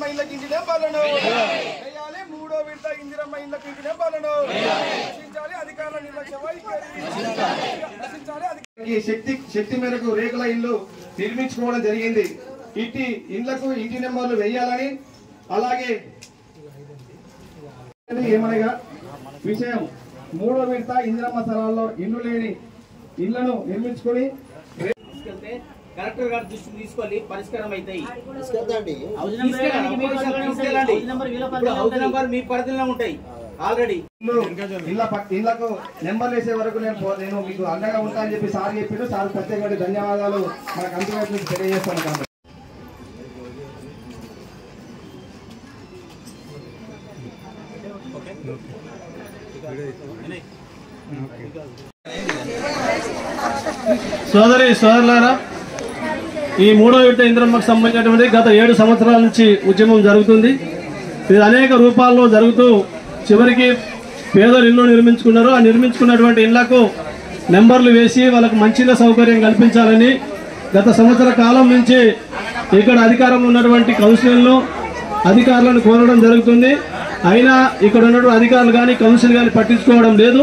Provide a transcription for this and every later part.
ఇందిరమ్మ ఇళ్ళకి ఇంటి నెంబర్లను వేయాలి. మూడో విడత ఇందిరమ్మ ఇళ్ళకి ఇంటి నెంబర్లను రక్షించాలి. అధికారుల నిర్లక్ష్య శక్తి శక్తి మేరకు రేకుల ఇల్లు నిర్మించుకోవడం జరిగింది. ఇట్టి ఇండ్లకు ఇంటి నెంబర్లు వేయాలని అలాగే ఏమనగా విషయం. మూడో విడత ఇందిరమ్మ స్థలాల్లో ఇండ్లు లేని ఇళ్ళను నిర్మించుకొని తీసుకెళ్తే కలెక్టర్ గారి దృష్టికి తీసుకెళ్ళి పరిష్కారం అవుతాయి హౌస్ నెంబర్ మీ పరిధిలో ఉంటాయి. ఆల్రెడీ. ఇళ్ళకు నెంబర్లు వేసే వరకు నేను నేను మీకు అండగా ఉంటా అని చెప్పి సార్ చెప్పిండు. సార్ ప్రత్యేకమైన ధన్యవాదాలు. మన కంపెనీ నుంచి తెలియజేస్తాను కాబట్టి. సోదరి సోదరులారా ఈ మూడో విడత ఇంద్రమ్మకు సంబంధించినటువంటి గత ఏడు సంవత్సరాల నుంచి ఉద్యమం జరుగుతుంది. ఇది అనేక రూపాల్లో జరుగుతూ చివరికి పేదలు ఇల్లు నిర్మించుకున్నారు. ఆ నిర్మించుకున్నటువంటి ఇళ్ళకు నెంబర్లు వేసి వాళ్ళకు మంచిగా సౌకర్యం కల్పించాలని గత సంవత్సర కాలం నుంచి ఇక్కడ అధికారంలో ఉన్నటువంటి కౌన్సిలర్లు అధికారులను కోరడం జరుగుతుంది. అయినా ఇక్కడ ఉన్నటువంటి అధికారులు కానీ కౌన్సిల్ కానీ పట్టించుకోవడం లేదు.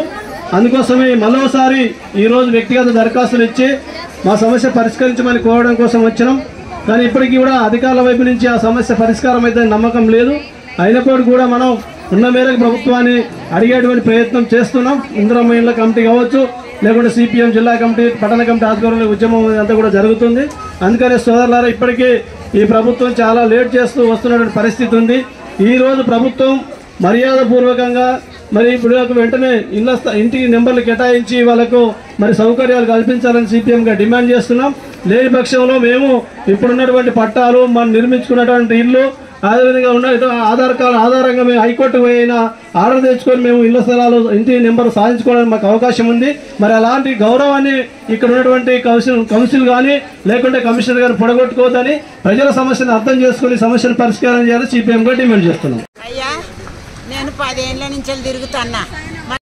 అందుకోసమే మరోసారి ఈరోజు వ్యక్తిగత దరఖాస్తులు ఇచ్చి మా సమస్య పరిష్కరించమని కోరడం కోసం వచ్చినాం. కానీ ఇప్పటికీ కూడా అధికారుల వైపు నుంచి ఆ సమస్య పరిష్కారం అయితే నమ్మకం లేదు. అయినప్పటికీ కూడా మనం ఉన్న మేరకు ప్రభుత్వాన్ని అడిగేటువంటి ప్రయత్నం చేస్తున్నాం. ఇందిరమ్మ ఇళ్ళ కమిటీ కావచ్చు లేకుంటే సిపిఎం జిల్లా కమిటీ పట్టణ కమిటీ ఆధ్వర్యంలో ఉద్యమం అంతా కూడా జరుగుతుంది. అందుకనే సోదరులారా ఇప్పటికీ ఈ ప్రభుత్వం చాలా లేట్ చేస్తూ వస్తున్నటువంటి పరిస్థితి ఉంది. ఈ రోజు ప్రభుత్వం మర్యాద పూర్వకంగా మరి ఇప్పుడు వెంటనే ఇళ్ళ స్థ- ఇంటికి నెంబర్లు కేటాయించి వాళ్ళకు మరి సౌకర్యాలు కల్పించాలని సిపిఎంగా డిమాండ్ చేస్తున్నాం. లేని పక్షంలో మేము ఇప్పుడున్నటువంటి పట్టాలు మనం నిర్మించుకున్నటువంటి ఇల్లు అదేవిధంగా ఉన్న ఆధార్ కార్డు ఆధారంగా మేము హైకోర్టు పోయిన ఆర్డర్ తెచ్చుకొని మేము ఇళ్ళ స్థలాలు ఇంటి నెంబర్ సాధించుకోవడానికి మాకు అవకాశం ఉంది. మరి అలాంటి గౌరవాన్ని ఇక్కడ ఉన్నటువంటి కౌన్సిల్ కౌన్సిల్ కానీ లేకుంటే కమిషనర్ గారు పొడగొట్టుకోవద్దని ప్రజల సమస్యను అర్థం చేసుకుని సమస్యను పరిష్కారం చేయాలని సిపిఎంగా డిమాండ్ చేస్తున్నాం. పదేళ్ళ నుంచి తిరుగుతున్నా.